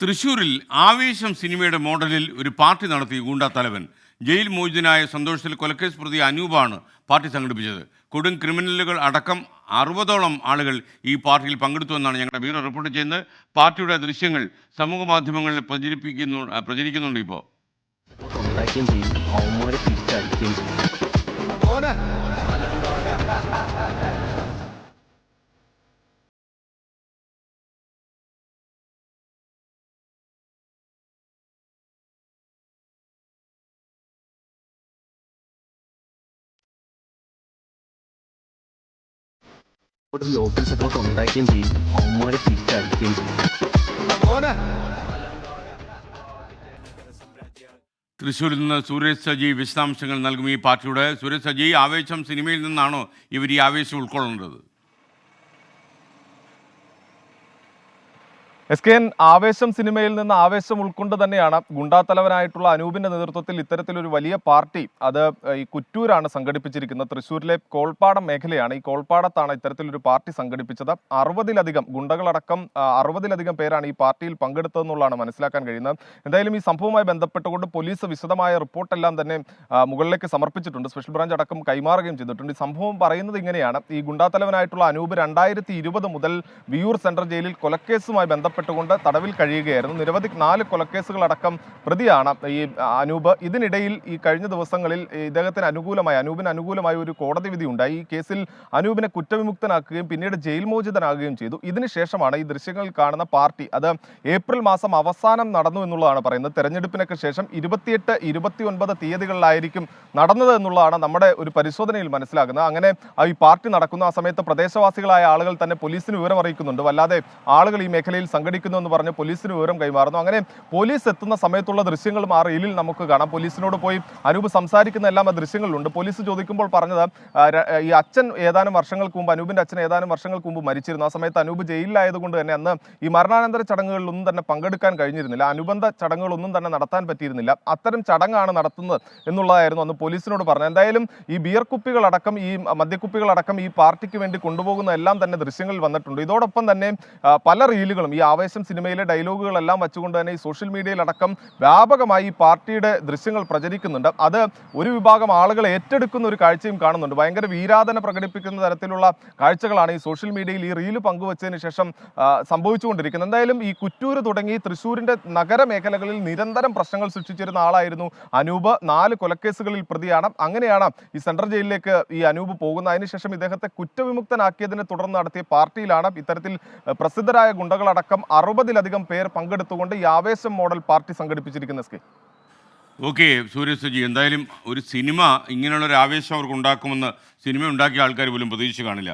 തൃശൂരിൽ ആവേശം സിനിമയുടെ മോഡലിൽ ഒരു പാർട്ടി നടത്തി ഗൂണ്ടാ തലവൻ. ജയിൽ മോചിതനായ സന്തോഷത്തിൽ കൊലക്കേസ് പ്രതി അനൂപാണ് പാർട്ടി സംഘടിപ്പിച്ചത്. കൊടും ക്രിമിനലുകൾ അടക്കം അറുപതോളം ആളുകൾ ഈ പാർട്ടിയിൽ പങ്കെടുത്തുവെന്നാണ് ഞങ്ങളുടെ ബ്യൂറോ റിപ്പോർട്ട് ചെയ്യുന്നത്. പാർട്ടിയുടെ ദൃശ്യങ്ങൾ സമൂഹ മാധ്യമങ്ങളിൽ പ്രചരിപ്പിക്കുന്നു പ്രചരിക്കുന്നുണ്ട് ഇപ്പോൾ ചെയ്യും ഒരു ലോക്കൽ സപ്പോർട്ട് ഉണ്ടാക്കുകയും ചെയ്യും അവന്മാരെ തിരിച്ചടിക്കുകയും ചെയ്യും തൃശ്ശൂരിൽ നിന്ന് സുരേഷ് സജി വിശദാംശങ്ങൾ നൽകും ഈ പാർട്ടിയുടെ സുരേഷ് സജി ആവേശം സിനിമയിൽ നിന്നാണോ ഇവർ ഈ ആവേശം ഉൾക്കൊള്ളേണ്ടത് എസ് കെ എൻ ആവേശം സിനിമയിൽ നിന്ന് ആവേശം ഉൾക്കൊണ്ട് തന്നെയാണ് ഗുണ്ടാത്തലവനായിട്ടുള്ള അനൂപിന്റെ നേതൃത്വത്തിൽ ഇത്തരത്തിലൊരു വലിയ പാർട്ടി അത് ഈ കുറ്റൂരാണ് സംഘടിപ്പിച്ചിരിക്കുന്നത്. തൃശ്ശൂരിലെ കോൾപ്പാടം മേഖലയാണ് ഈ കോൾപ്പാടത്താണ് ഇത്തരത്തിലൊരു പാർട്ടി സംഘടിപ്പിച്ചത്. അറുപതിലധികം ഗുണ്ടകളടക്കം അറുപതിലധികം പേരാണ് ഈ പാർട്ടിയിൽ പങ്കെടുത്തതെന്നുള്ളതാണ് മനസ്സിലാക്കാൻ കഴിയുന്നത്. എന്തായാലും ഈ സംഭവവുമായി ബന്ധപ്പെട്ടുകൊണ്ട് പോലീസ് വിശദമായ റിപ്പോർട്ടെല്ലാം തന്നെ മുകളിലേക്ക് സമർപ്പിച്ചിട്ടുണ്ട്. സ്പെഷ്യൽ ബ്രാഞ്ച് അടക്കം കൈമാറുകയും ചെയ്തിട്ടുണ്ട്. ഈ സംഭവം പറയുന്നത് ഇങ്ങനെയാണ്. ഈ ഗുണ്ടാത്തലവനായിട്ടുള്ള അനൂപ് രണ്ടായിരത്തി മുതൽ വിയൂർ സെൻട്രൽ ജയിലിൽ കൊലക്കേസുമായി ബന്ധപ്പെട്ടുകൊണ്ട് തടവിൽ കഴിയുകയായിരുന്നു. നിരവധി നാല് കൊലക്കേസുകളടക്കം പ്രതിയാണ് ഈ അനൂപ്. ഇതിനിടയിൽ ഈ കഴിഞ്ഞ ദിവസങ്ങളിൽ ഇദ്ദേഹത്തിന് അനുകൂലമായി അനൂപിന് അനുകൂലമായ ഒരു കോടതി വിധി ഉണ്ടായി ഈ കേസിൽ അനൂപിനെ കുറ്റവിമുക്തനാക്കുകയും പിന്നീട് ജയിൽ മോചിതനാകുകയും ചെയ്തു. ഇതിനുശേഷമാണ് ഈ ദൃശ്യങ്ങളിൽ കാണുന്ന പാർട്ടി അത് ഏപ്രിൽ മാസം അവസാനം നടന്നു എന്നുള്ളതാണ് പറയുന്നത്. തെരഞ്ഞെടുപ്പിനൊക്കെ ശേഷം ഇരുപത്തിയെട്ട് ഇരുപത്തിയൊൻപത് തീയതികളിലായിരിക്കും നടന്നത് എന്നുള്ളതാണ് നമ്മുടെ ഒരു പരിശോധനയിൽ മനസ്സിലാക്കുന്നത് അങ്ങനെ ഈ പാർട്ടി നടക്കുന്ന ആ സമയത്ത് പ്രദേശവാസികളായ ആളുകൾ തന്നെ പോലീസിന് വിവരം അറിയിക്കുന്നുണ്ട് വല്ലാതെ ആളുകൾ ഈ മേഖലയിൽ സംഘടിക്കുന്നു എന്ന് പറഞ്ഞ് പോലീസിന് വിവരം കൈമാറുന്നു. അങ്ങനെ പോലീസ് എത്തുന്ന സമയത്തുള്ള ദൃശ്യങ്ങളും ആ റീലിൽ നമുക്ക് കാണാം. പോലീസിനോട് പോയി അനൂപ് സംസാരിക്കുന്ന എല്ലാം ആ ദൃശ്യങ്ങളിലുണ്ട്. പോലീസ് ചോദിക്കുമ്പോൾ പറഞ്ഞത് ഈ അച്ഛൻ ഏതാനും വർഷങ്ങൾക്ക് മുമ്പ് അനൂപിന്റെ അച്ഛൻ ഏതാനും വർഷങ്ങൾക്ക് മുമ്പ് മരിച്ചിരുന്നു. ആ സമയത്ത് അനൂപ് ജയിലിലായതുകൊണ്ട് തന്നെ അന്ന് ഈ മരണാനന്തര ചടങ്ങുകളിലൊന്നും തന്നെ പങ്കെടുക്കാൻ കഴിഞ്ഞിരുന്നില്ല. അനുബന്ധ ചടങ്ങുകളൊന്നും തന്നെ നടത്താൻ പറ്റിയിരുന്നില്ല. അത്തരം ചടങ്ങാണ് നടത്തുന്നത് എന്നുള്ളതായിരുന്നു അന്ന് പോലീസിനോട് പറഞ്ഞത്. എന്തായാലും ഈ ബിയർ കുപ്പികളടക്കം ഈ മദ്യക്കുപ്പികളടക്കം ഈ പാർട്ടിക്ക് വേണ്ടി കൊണ്ടുപോകുന്ന എല്ലാം തന്നെ ദൃശ്യങ്ങളിൽ വന്നിട്ടുണ്ട്. ഇതോടൊപ്പം തന്നെ പല റീലുകളും ഈ ആവേശം സിനിമയിലെ ഡയലോഗുകളെല്ലാം വെച്ചുകൊണ്ട് തന്നെ ഈ സോഷ്യൽ മീഡിയയിലടക്കം വ്യാപകമായി പാർട്ടിയുടെ ദൃശ്യങ്ങൾ പ്രചരിക്കുന്നുണ്ട്. അത് ഒരു വിഭാഗം ആളുകൾ ഏറ്റെടുക്കുന്ന ഒരു കാഴ്ചയും കാണുന്നുണ്ട്. ഭയങ്കര വീരാധന പ്രകടിപ്പിക്കുന്ന തരത്തിലുള്ള കാഴ്ചകളാണ് ഈ സോഷ്യൽ മീഡിയയിൽ ഈ റീൽ പങ്കുവച്ചതിന് ശേഷം സംഭവിച്ചുകൊണ്ടിരിക്കുന്നത്. എന്തായാലും ഈ കുറ്റൂര് തുടങ്ങി തൃശ്ശൂരിന്റെ നഗരമേഖലകളിൽ നിരന്തരം പ്രശ്നങ്ങൾ സൃഷ്ടിച്ചിരുന്ന ആളായിരുന്നു അനൂപ്. നാല് കൊലക്കേസുകളിൽ പ്രതിയാണ്. അങ്ങനെയാണ് ഈ സെൻട്രൽ ജയിലിലേക്ക് ഈ അനൂപ് പോകുന്നത്. അതിനുശേഷം ഇദ്ദേഹത്തെ കുറ്റവിമുക്തനാക്കിയതിനെ തുടർന്ന് നടത്തിയ പാർട്ടിയിലാണ് ഇത്തരത്തിൽ പ്രസിദ്ധരായ ഗുണ്ടകളടക്കം അറുപതിലധികം പേർ പങ്കെടുത്തുകൊണ്ട് ഈ ആവേശം model party സംഘടിപ്പിച്ചിരിക്കുന്ന S K okay Surya Suji എന്തായാലും ഒരു സിനിമ ഇങ്ങനെയുള്ള ഒരു ആവേശം അവർക്ക് ഉണ്ടാക്കുമെന്ന് സിനിമ ഉണ്ടാക്കിയ ആൾക്കാർ പോലും പ്രതീക്ഷിച്ച് കാണില്ല.